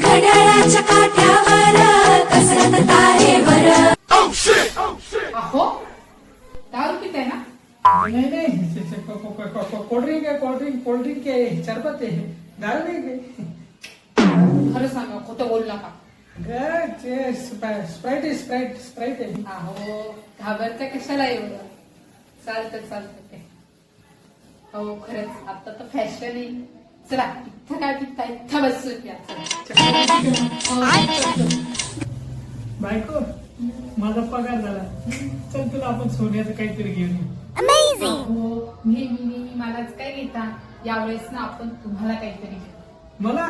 घड्याळाच्या काट्यावर कसरत तारेवर. अहो दारू पिताय ना? नाही नाही कोल्ड्रिंक आहे कोल्ड्रिंक कोल्ड्रिंक आहे सरबत आहे दारू नाही खरं सांगा खोटं बोल नका. अगं, ते स्प्राईट स्प्राईट आहे स्प्राईट स्प्राईट आहे. अहो घाबरता कशाला एवढं? चालतं चालतं ते हो खरंच आता तर फॅशन आहे चला इथं काय पिता इथं. हो, बायको माझा पगार झाला. चल तुला आपण सोन्याचं काहीतरी घेऊन येऊ. अहो नेहमी नेहमी मलाच काय घेता? यावेळेस ना आपण तुम्हाला काहीतरी घेऊ. मला?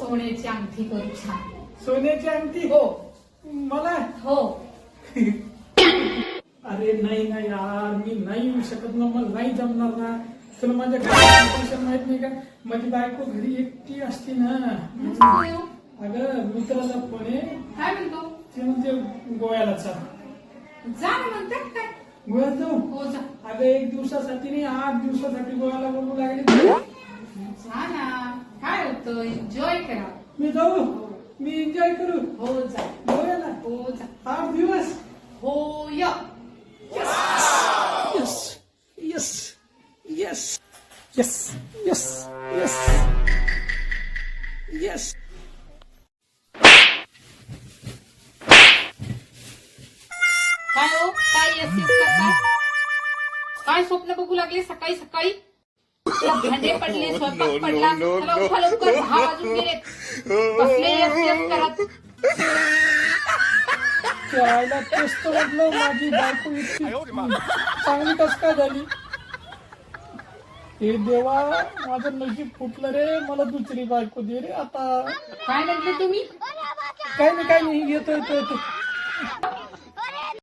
सोन्याची अंगठी करू छान. सोन्याची अंगठी? हो. मला? हो. अरे नाही ना यार मी नाही येऊ शकत ना मला नाही जमणार ना. तुला माझ्या घराची माहीत नाही का? माझी बायको घरी एकटी असते ना. हो. अगं मित्राचा फोन आहे काय म्हणतो? ते म्हणते गोव्याला चाल जा म्हणतात काय? गोव्यात जाऊ? हो जा. अगं एक दिवसासाठी नाही आठ दिवसासाठी गोव्याला बोलू लागले. जा ना. काय होतं? एन्जॉय करा. मी जाऊ? मी एन्जॉय करू? हो जा गोव्याला हो जा आठ दिवस हो या Yes. Yes. Yes. Yes. Yes. Yes. Yes. काय हो? काय येस येस करताय काय स्वप्न बघू लागले? सकाळी सकाळी? भांडे पडले स्वयंपाक पडला चला उठा लवकर दहा वाजून गेले बसले येस येस करत त्याला तेच तर म्हटलं माझी बायको इतकी चांगली कस काय झाली? हे देवा माझं नशीब फुटलं रे मला दुसरी बायको दे रे आता. काय म्हटले तुम्ही? काय नाही काय नाही येतो येतो येतो